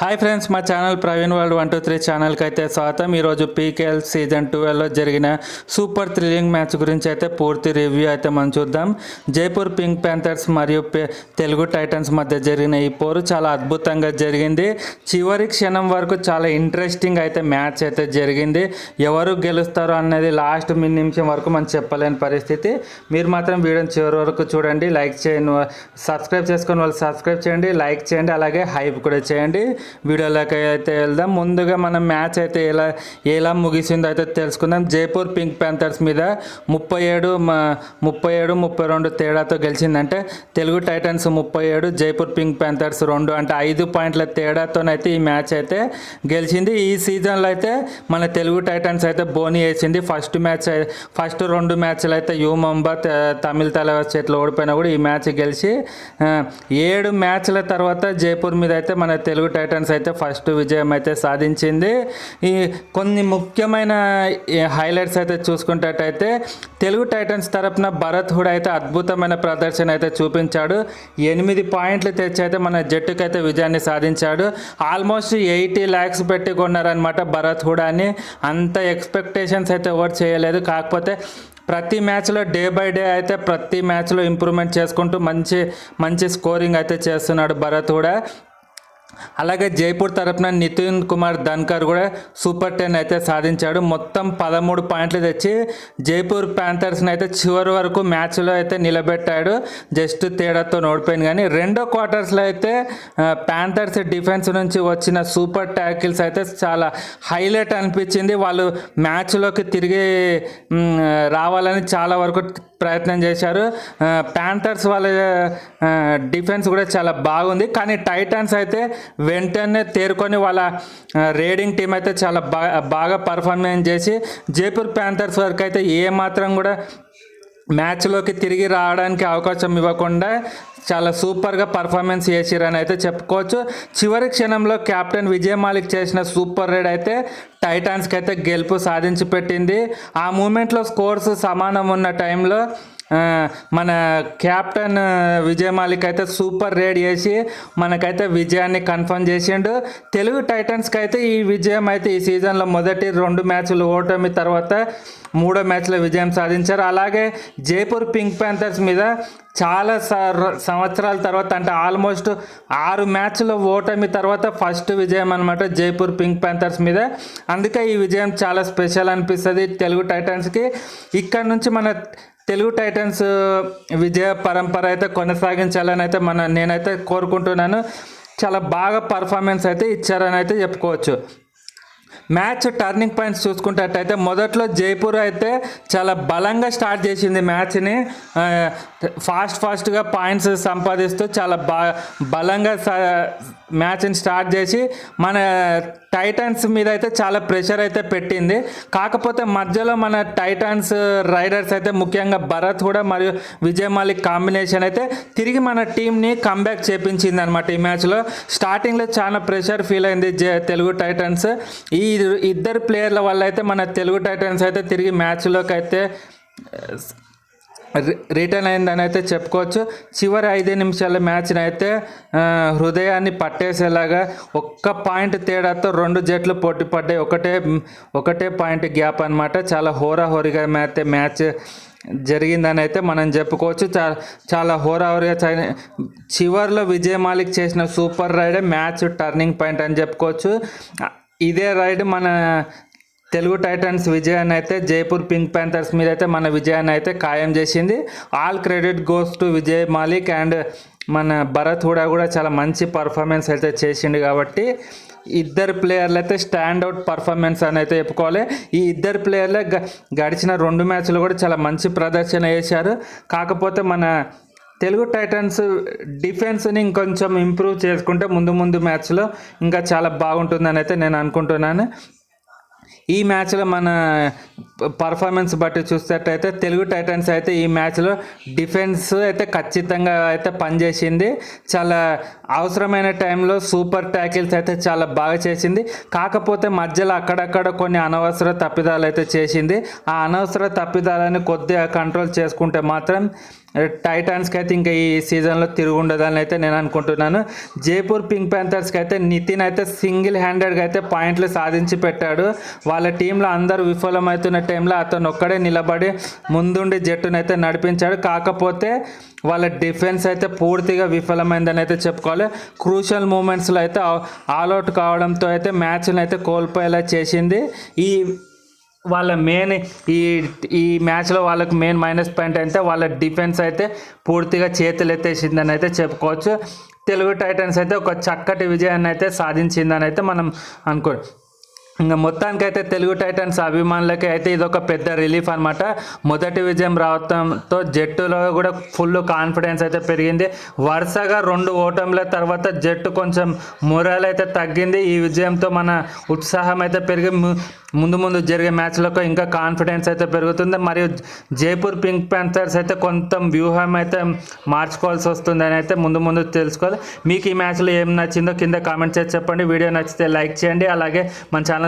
Hi friends మా channel Praveen world one two three ఛానల్కి అయితే స్వాగతం. ఈరోజు పీకేఎల్ సీజన్ ట్వెల్వ్లో జరిగిన సూపర్ థ్రిల్లింగ్ మ్యాచ్ గురించి అయితే పూర్తి రివ్యూ అయితే మనం చూద్దాం. జైపూర్ పింక్ ప్యాంథర్స్ మరియు తెలుగు టైటన్స్ మధ్య జరిగిన ఈ పోరు చాలా అద్భుతంగా జరిగింది. చివరి క్షణం వరకు చాలా ఇంట్రెస్టింగ్ అయితే మ్యాచ్ అయితే జరిగింది. ఎవరు గెలుస్తారో అనేది లాస్ట్ మిన్ నిమిషం వరకు మనం చెప్పలేని పరిస్థితి. మీరు మాత్రం వీడియోని చివరి వరకు చూడండి. లైక్ చేయండి సబ్స్క్రైబ్ చేసుకొని వాళ్ళు సబ్స్క్రైబ్ చేయండి. లైక్ చేయండి. అలాగే హైప్ కూడా చేయండి. వీడియోలోకి అయితే వెళ్దాం. ముందుగా మనం మ్యాచ్ అయితే ఎలా ఎలా ముగిసిందో అయితే తెలుసుకుందాం. జైపూర్ పింక్ ప్యాంథర్స్ మీద ముప్పై ఏడు ముప్పై ఏడు ముప్పై రెండు తేడాతో గెలిచిందంటే తెలుగు టైటన్స్ ముప్పై ఏడు జైపూర్ పింక్ ప్యాంథర్స్ రెండు. అంటే ఐదు పాయింట్ల తేడాతోనైతే ఈ మ్యాచ్ అయితే గెలిచింది. ఈ సీజన్లో అయితే మన తెలుగు టైటన్స్ అయితే బోని వేసింది. ఫస్ట్ మ్యాచ్ ఫస్ట్ రెండు మ్యాచ్లు అయితే యూ ముంబా తమిళ తల చేతిలో ఓడిపోయినా కూడా ఈ మ్యాచ్ గెలిచి ఏడు మ్యాచ్ల తర్వాత జైపూర్ మీద అయితే మన తెలుగు టైటన్స్ అయితే ఫస్ట్ విజయం అయితే సాధించింది. ఈ కొన్ని ముఖ్యమైన హైలైట్స్ అయితే చూసుకున్నట్టయితే తెలుగు టైటన్స్ తరపున భరత్ హుడ్ అయితే అద్భుతమైన ప్రదర్శన అయితే చూపించాడు. ఎనిమిది పాయింట్లు తెచ్చి అయితే మన జట్టుకు అయితే విజయాన్ని సాధించాడు. ఆల్మోస్ట్ ఎయిటీ ల్యాక్స్ పెట్టి కొన్నారనమాట భరత్ హుడాని అంత ఎక్స్పెక్టేషన్స్ అయితే ఎవరు చేయలేదు. కాకపోతే ప్రతి మ్యాచ్లో డే బై డే అయితే ప్రతి మ్యాచ్లో ఇంప్రూవ్మెంట్ చేసుకుంటూ మంచి మంచి స్కోరింగ్ అయితే చేస్తున్నాడు భరత్ కూడా. అలాగే జైపూర్ తరపున నితిన్ కుమార్ ధన్కర్ కూడా సూపర్ టెన్ అయితే సాధించాడు. మొత్తం పదమూడు పాయింట్లు తెచ్చి జైపూర్ ప్యాంథర్స్ని అయితే చివరి వరకు మ్యాచ్లో అయితే నిలబెట్టాడు. జస్ట్ తేడాతో ఓడిపోయింది కానీ రెండో క్వార్టర్స్లో అయితే ప్యాంథర్స్ డిఫెన్స్ నుంచి వచ్చిన సూపర్ ట్యాకిల్స్ అయితే చాలా హైలైట్ అనిపించింది. వాళ్ళు మ్యాచ్లోకి తిరిగి రావాలని చాలా వరకు ప్రయత్నం చేశారు. ప్యాంథర్స్ వాళ్ళ డిఫెన్స్ కూడా చాలా బాగుంది. కానీ టైటన్స్ అయితే వెంటనే తేరుకొని వాళ్ళ రేడింగ్ టీం అయితే చాలా బాగా బాగా పర్ఫార్మెన్స్ చేసి జైపూర్ ప్యాంథర్స్ వరకు అయితే ఏ మాత్రం కూడా మ్యాచ్లోకి తిరిగి రావడానికి అవకాశం ఇవ్వకుండా చాలా సూపర్గా పర్ఫార్మెన్స్ చేసిరని అయితే చెప్పుకోవచ్చు. చివరి క్షణంలో కెప్టెన్ విజయ్ మాలిక్ చేసిన సూపర్ రైడ్ అయితే టైటాన్స్కి అయితే గెలుపు సాధించి పెట్టింది ఆ మూమెంట్లో స్కోర్స్ సమానం ఉన్న టైంలో మన కెప్టెన్ విజయ్ మాలిక్ అయితే సూపర్ రేడ్ చేసి మనకైతే విజయాన్ని కన్ఫర్మ్ చేసిండు. తెలుగు టైటన్స్కి అయితే ఈ విజయం అయితే ఈ సీజన్లో మొదటి రెండు మ్యాచ్లు ఓటమి తర్వాత మూడో మ్యాచ్లో విజయం సాధించారు. అలాగే జైపూర్ పింక్ ప్యాంథర్స్ మీద చాలా స- సంవత్సరాల తర్వాత అంటే ఆల్మోస్ట్ ఆరు మ్యాచ్ల ఓటమి తర్వాత ఫస్ట్ విజయం అనమాట జైపూర్ పింక్ ప్యాంథర్స్ మీద. అందుకే ఈ విజయం చాలా స్పెషల్ అనిపిస్తుంది తెలుగు టైటన్స్కి. ఇక్కడ నుంచి మన తెలుగు టైటన్స్ విజయ పరంపర అయితే కొనసాగించాలని అయితే మన నేనైతే కోరుకుంటున్నాను. చాలా బాగా పర్ఫార్మెన్స్ అయితే ఇచ్చారని అయితే చెప్పుకోవచ్చు. మ్యాచ్ టర్నింగ్ పాయింట్స్ చూసుకున్నట్టయితే మొదట్లో జైపూర్ అయితే చాలా బలంగా స్టార్ట్ చేసింది మ్యాచ్ని. ఫాస్ట్ ఫాస్ట్గా పాయింట్స్ సంపాదిస్తూ చాలా బా బలంగా స- మ్యాచ్ని స్టార్ట్ చేసి మన టైటన్స్ మీద అయితే చాలా ప్రెషర్ అయితే పెట్టింది. కాకపోతే మధ్యలో మన టైటన్స్ రైడర్స్ అయితే ముఖ్యంగా భరత్ కూడా మరియు విజయ్ మాలిక్ కాంబినేషన్ అయితే తిరిగి మన టీంని కంబ్యాక్ చేపించింది అనమాట ఈ మ్యాచ్లో. స్టార్టింగ్లో చాలా ప్రెషర్ ఫీల్ అయింది జే- తెలుగు టైటన్స్. ఈ ఇద్దరు ప్లేయర్ల వల్ల అయితే మన తెలుగు టైటన్స్ అయితే తిరిగి మ్యాచ్లోకి అయితే రిటర్న్ అయిందని అయితే చెప్పుకోవచ్చు. చివరి ఐదు నిమిషాల మ్యాచ్ని అయితే హృదయాన్ని పట్టేసేలాగా ఒక్క పాయింట్ తేడాతో రెండు జట్లు పోటీ పడ్డాయి. ఒకటే ఒకటే పాయింట్ గ్యాప్ అనమాట చాలా హోరాహోరీగా అయితే మ్యాచ్ జరిగిందని అయితే మనం చెప్పుకోవచ్చు. చాలా చాలా హోరాహోరీగా చివరిలో చివర్లో విజయ్ మాలిక్ చేసిన సూపర్ రైడే మ్యాచ్ టర్నింగ్ పాయింట్ అని చెప్పుకోవచ్చు. ఇదే రైడ్ మన తెలుగు టైటన్స్ విజయాన్ని అయితే జైపూర్ పింక్ ప్యాంథర్స్ మీద అయితే మన విజయాన్ని అయితే ఖాయం చేసింది. All credit goes to Vijay Malik and మన భరత్ హుడా కూడా చాలా మంచి పర్ఫార్మెన్స్ అయితే చేసిండు కాబట్టి ఇద్దరు ప్లేయర్లు అయితే స్టాండ్ అవుట్ పర్ఫార్మెన్స్ అని అయితే చెప్పుకోవాలి. ఈ ఇద్దరు ప్లేయర్లే గ- గడిచిన రెండు మ్యాచ్లు కూడా చాలా మంచి ప్రదర్శన చేశారు. కాకపోతే మన తెలుగు టైటన్స్ డిఫెన్స్ని ఇంకొంచెం ఇంప్రూవ్ చేసుకుంటే ముందు ముందు మ్యాచ్లో ఇంకా చాలా బాగుంటుందని అయితే నేను అనుకుంటున్నాను. ఈ మ్యాచ్లో మన పర్ఫార్మెన్స్ బట్టి చూసేటైతే తెలుగు టైటన్స్ అయితే ఈ మ్యాచ్లో డిఫెన్స్ అయితే ఖచ్చితంగా అయితే పనిచేసింది. చాలా అవసరమైన టైంలో సూపర్ ట్యాకిల్స్ అయితే చాలా బాగా చేసింది. కాకపోతే మధ్యలో అక్కడక్కడ కొన్ని అనవసర తప్పిదాలు అయితే చేసింది. ఆ అనవసర తప్పిదాలని కొద్దిగా కంట్రోల్ చేసుకుంటే మాత్రం టైటాన్స్కి అయితే ఇంకా ఈ సీజన్లో తిరుగుండదని అయితే నేను అనుకుంటున్నాను. జైపూర్ పింక్ ప్యాంథర్స్కి అయితే నితిన్ అయితే సింగిల్ హ్యాండెడ్గా అయితే పాయింట్లు సాధించి పెట్టాడు. వాళ్ళ టీంలో అందరూ విఫలమవుతున్న టైంలో అతను ఒక్కడే నిలబడి ముందుండి జట్టును అయితే నడిపించాడు. కాకపోతే వాళ్ళ డిఫెన్స్ అయితే పూర్తిగా విఫలమైందని అయితే చెప్పుకోవాలి. క్రూషల్ మూమెంట్స్లో అయితే ఆల్అవుట్ కావడంతో అయితే మ్యాచ్ని అయితే కోల్పోయేలా చేసింది. ఈ వాళ్ళ మెయిన్ ఈ ఈ మ్యాచ్లో వాళ్ళకి మెయిన్ మైనస్ పాయింట్ అయితే వాళ్ళ డిఫెన్స్ అయితే పూర్తిగా చేతులు ఎత్తేసిందని అయితే చెప్పుకోవచ్చు. తెలుగు టైటన్స్ అయితే ఒక చక్కటి విజయాన్ని అయితే సాధించిందని అయితే మనం అనుకో ఇంకా మొత్తానికైతే తెలుగు టైటన్స్ అభిమానులకి అయితే ఇది ఒక పెద్ద రిలీఫ్ అనమాట మొదటి విజయం రావడంతో జట్టులో కూడా ఫుల్ కాన్ఫిడెన్స్ అయితే పెరిగింది. వరుసగా రెండు ఓటముల తర్వాత జట్టు కొంచెం మొరాల్ అయితే తగ్గింది. ఈ విజయంతో మన ఉత్సాహం అయితే పెరిగి ము- ముందు ముందు జరిగే మ్యాచ్లకు ఇంకా కాన్ఫిడెన్స్ అయితే పెరుగుతుంది. మరియు జైపూర్ పింక్ ప్యాంథర్స్ అయితే కొంత వ్యూహం అయితే మార్చుకోవాల్సి వస్తుందని అయితే ముందు ముందు తెలుసుకోవాలి. మీకు ఈ మ్యాచ్లో ఏం నచ్చిందో కింద కామెంట్ చేసి చెప్పండి. వీడియో నచ్చితే లైక్ చేయండి. అలాగే మన ఛానల్